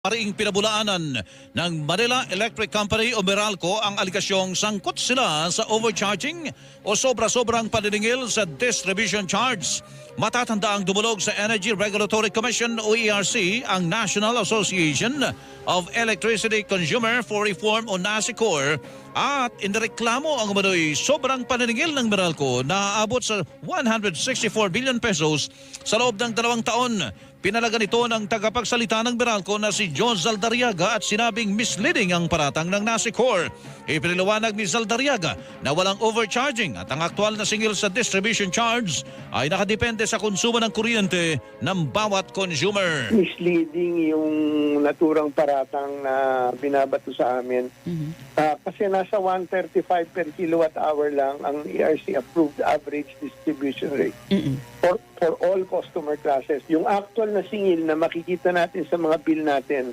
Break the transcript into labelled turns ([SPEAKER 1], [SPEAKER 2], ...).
[SPEAKER 1] Paring pinabulaanan ng Manila Electric Company o Meralco ang aligasyong sangkot sila sa overcharging o sobra-sobrang paniningil sa distribution charge. Matatanda ang dumulog sa Energy Regulatory Commission o ERC ang National Association of Electricity Consumer for Reform o NASICOR at indireklamo ang umano'y sobrang paniningil ng Meralco na aabot sa 164 billion pesos sa loob ng dalawang taon. Pinalaga nito ng tagapagsalita ng Meralco na si John Zaldariaga at sinabing misleading ang paratang ng NASICOR. Ipiniliwanag ni Zaldariaga na walang overcharging at ang aktual na singil sa distribution charge ay nakadepende sa konsumo ng kuryente ng bawat consumer.
[SPEAKER 2] misleading yung naturang paratang na binabato sa amin. Ah, kasi nasa 135 per kilowatt hour lang ang ERC approved average distribution rate customer classes. Yung actual na singil na makikita natin sa mga bill natin